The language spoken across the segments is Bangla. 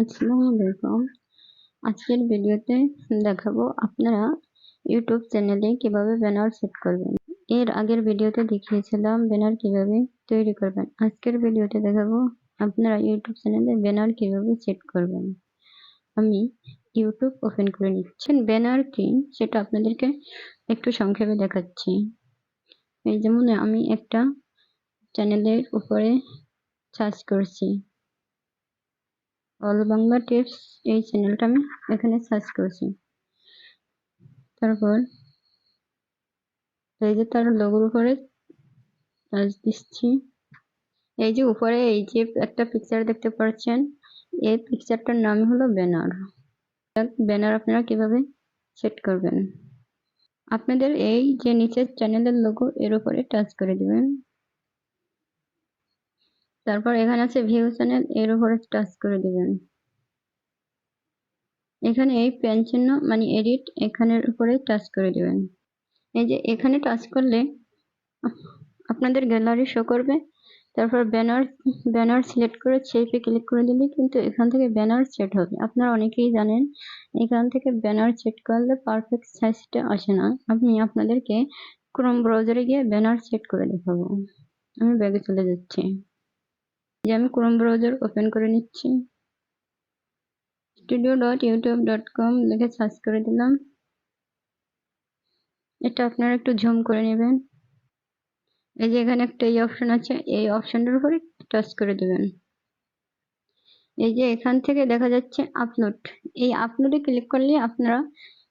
আসসালামু আলাইকুম আজকের ভিডিওতে দেখাবো আপনারা ইউটিউব চ্যানেলে কীভাবে ব্যানার সেট করবেন। এর আগের ভিডিওতে দেখিয়েছিলাম ব্যানার কীভাবে তৈরি করবেন। আজকের ভিডিওতে দেখাবো আপনারা ইউটিউব চ্যানেলে ব্যানার কীভাবে সেট করবেন। আমি ইউটিউব ওপেন করে নিচ্ছি। ব্যানার কি সেটা আপনাদেরকে একটু সংক্ষেপে দেখাচ্ছি। এই যেমন আমি একটা চ্যানেলের উপরে সার্চ করছি। অল বাংলা টিপস এই চ্যানেলটা আমি এখানে সার্চ করেছি। তারপর এই যে তার লোগোর উপরে সার্চ দিচ্ছি। এই যে উপরে এই যে একটা পিকচার দেখতে পাচ্ছেন, এই পিকচারটার নাম হলো ব্যানার ব্যানার আপনারা কীভাবে সেট করবেন? আপনাদের এই যে নিচের চ্যানেলের লোগো এর উপরে টাচ করে দিবেন। তারপর এখানে আছে ভিউ চ্যানেল এর উপরে টাচ করে দিবেন। এখানে এই পেন চিহ্ন মানে এডিট এখানের উপরে টাচ করে দিবেন। এই যে এখানে টাচ করলে আপনাদের গ্যালারি শো করবে। তারপর ব্যানার ব্যানার সিলেক্ট করে শেপে ক্লিক করে দিলে কিন্তু এখান থেকে ব্যানার সেট হবে। আপনারা অনেকেই জানেন, এখান থেকে ব্যানার সেট করলে পারফেক্ট সাইজটা আসে না। আমি আপনাদেরকে ক্রোম ব্রাউজারে গিয়ে ব্যানার সেট করে দেখাবো। আমি ব্যাগে চলে যাচ্ছি। যে আমি ক্রোম ব্রাউজার ওপেন করে নিচ্ছি। Studio dot YouTube dot com লিখে সার্চ করে দিলাম। এটা আপনারা একটু ঝুম করে নেবেন। এই যে এখানে একটা এই অপশন আছে, এই অপশনটার উপরে টাচ করে দেবেন। এই যে এখান থেকে দেখা যাচ্ছে আপলোড এই আপলোডে ক্লিক করলে আপনারা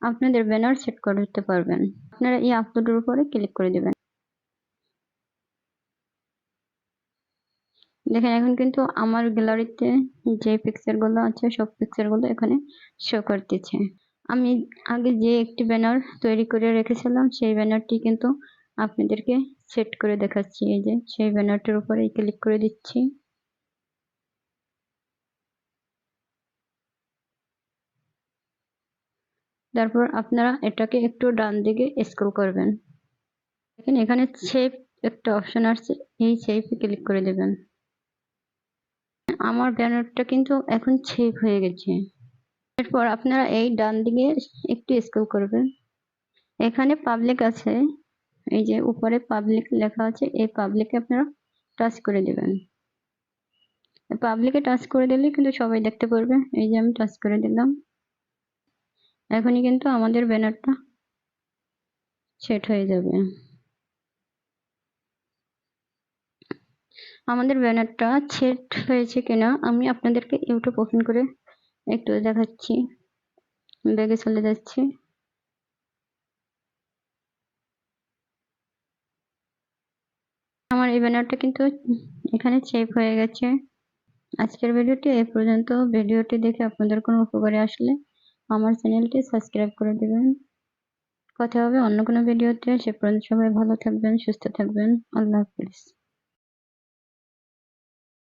আপনাদের ব্যানার সেট করতে পারবেন। আপনারা এই আপলোডের উপরে ক্লিক করে দেবেন। দেখেন, এখন কিন্তু আমার গ্যালারিতে যে পিকচারগুলো আছে, সব পিকচারগুলো এখানে শো করতেছে। আমি আগে যে একটি ব্যানার তৈরি করে রেখেছিলাম, সেই ব্যানারটি কিন্তু আপনাদেরকে সেট করে দেখাচ্ছি। এই যে, সেই ব্যানারটির উপরে ক্লিক করে দিচ্ছি। তারপর আপনারা এটাকে একটু ডান দিকে স্ক্রল করবেন। দেখেন, এখানে শেপ একটা অপশন আসছে, এই শেপে ক্লিক করে দেবেন। আমার ব্যানারটা কিন্তু এখন শেপ হয়ে গেছে। এরপর আপনারা এই ডান দিকে একটু স্ক্রল করবেন। এখানে পাবলিক আছে। এই যে উপরে পাবলিক লেখা আছে, এই পাবলিকে আপনারা টাচ করে দেবেন। পাবলিকে টাচ করে দিলে কিন্তু সবাই দেখতে পারবে। এই যে আমি টাচ করে দিলাম। এখনই কিন্তু আমাদের ব্যানারটা সেট হয়ে যাবে। আমাদের ব্যানারটা সেট হয়েছে কিনা, আমি আপনাদেরকে ইউটিউব ওপেন করে একটু দেখাচ্ছি। ব্যাগে চলে যাচ্ছি। আমার এই ব্যানারটা কিন্তু এখানে সেভ হয়ে গেছে। আজকের ভিডিওটি এই পর্যন্ত। ভিডিওটি দেখে আপনাদের কোনো উপকারে আসলে আমার চ্যানেলটি সাবস্ক্রাইব করে দেবেন। কথা হবে অন্য কোনো ভিডিওতে। সে পর্যন্ত সবাই ভালো থাকবেন, সুস্থ থাকবেন। আল্লাহ হাফিজ।